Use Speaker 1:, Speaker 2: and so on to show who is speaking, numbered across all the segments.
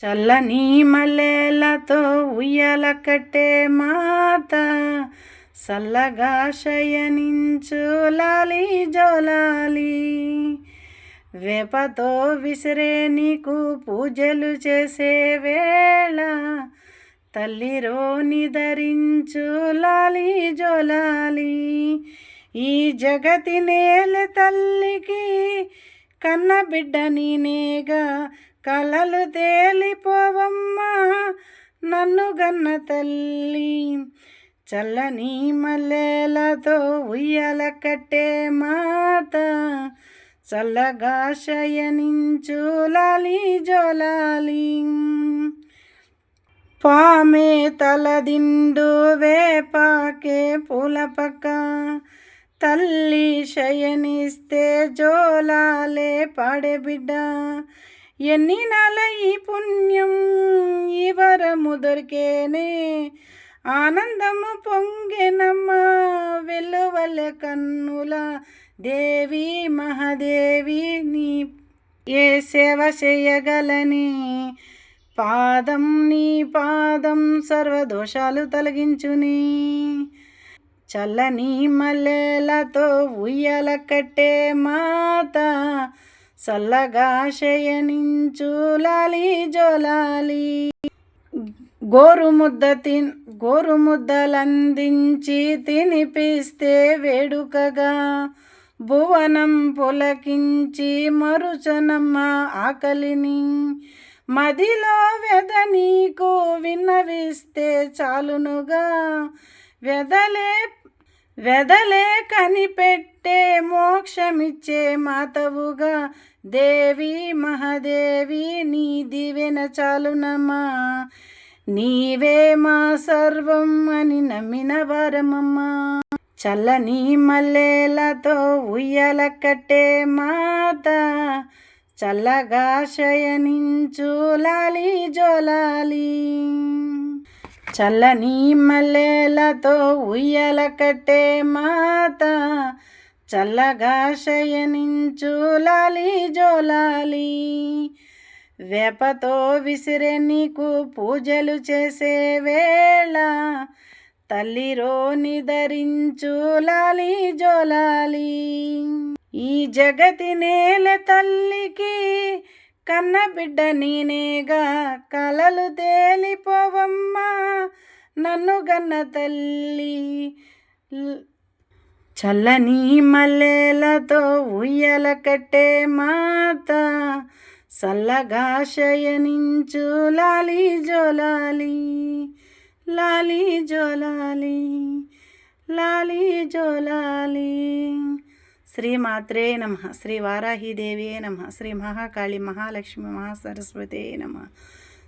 Speaker 1: చల్లని మల్లెలతో ఉయ్యాల కట్టే మాత సల్లగా శయనించు లాలి జోలాలి. వేపతో విసిరే నీకు పూజలు చేసే వేళ తల్లిరోని ధరించు లాలి జోలాలి. ఈ జగతి నేల తల్లికి కన్న బిడ్డ నేనేగా కలలు తేలిపోవమ్మా నన్ను గన్న తల్లి. చల్లని మల్లెలతో ఉయ్యాల కట్టే మాత చల్లగా శయనించు లాలి జోలాలి. పామే తలదిండు వేపాకే పూల పక్క తల్లి శయనిస్తే జోలాలే పాడే బిడ్డ. ఎన్ని ఈ పుణ్యం ఈ వరము దొరికేనే. ఆనందము పొంగెనమ్మ వెలువల కన్నుల దేవి మహాదేవి నీ ఏ సేవ చేయగలని. పాదం నీ పాదం సర్వదోషాలు తొలగించుని. చల్లని మల్లెలతో ఉయ్యాల కట్టే మాత చల్లగా శయనించు లాలి జోలాలి. గోరుముద్ద తిన్ గోరుముద్దలందించి తినిపిస్తే వేడుకగా. భువనం పులకించి మరుచనమ్మ ఆకలిని. మదిలో వెద నీకు విన్నవిస్తే చాలునుగా. వెదలే వెదలే కనిపెట్టే మోక్షమిచ్చే మాతవుగా దేవి మహదేవి నీ దివెన చాలునమ్మా. నీవే మా సర్వం అని నమ్మిన వారమమ్మా. చల్లని మల్లెలతో ఉయ్యల కట్టే మాత. చల్లగా శయనించు లాలి జోలాలి చల్లని మల్లెలతో ఉయ్యాల కట్టే మాత. చల్లగా శయనించు లాలి జోలాలి. వేపతో విసిరే నీకు పూజలు చేసే వేళ. తల్లిరోని ధరించు లాలి జోలాలి. ఈ జగతి నేల తల్లికి కన్నబిడ్డ నేనేగా కలలు తేలిపోవమ్మా. నన్ను గన్న తల్లి. చల్లని మల్లెలతో ఉయ్యల కట్టే మాత. సల్లగా శయనించు లాలి జోలాలి. లాలి జోలాలి. లాలి జోలాలి. శ్రీమాత్రే నమ. శ్రీ వారాహిదేవే నమ. శ్రీ మహాకాళి మహాలక్ష్మి మహాసరస్వతే నమ.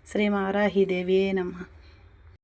Speaker 1: శ్రీ వారాహిదేవే నమ.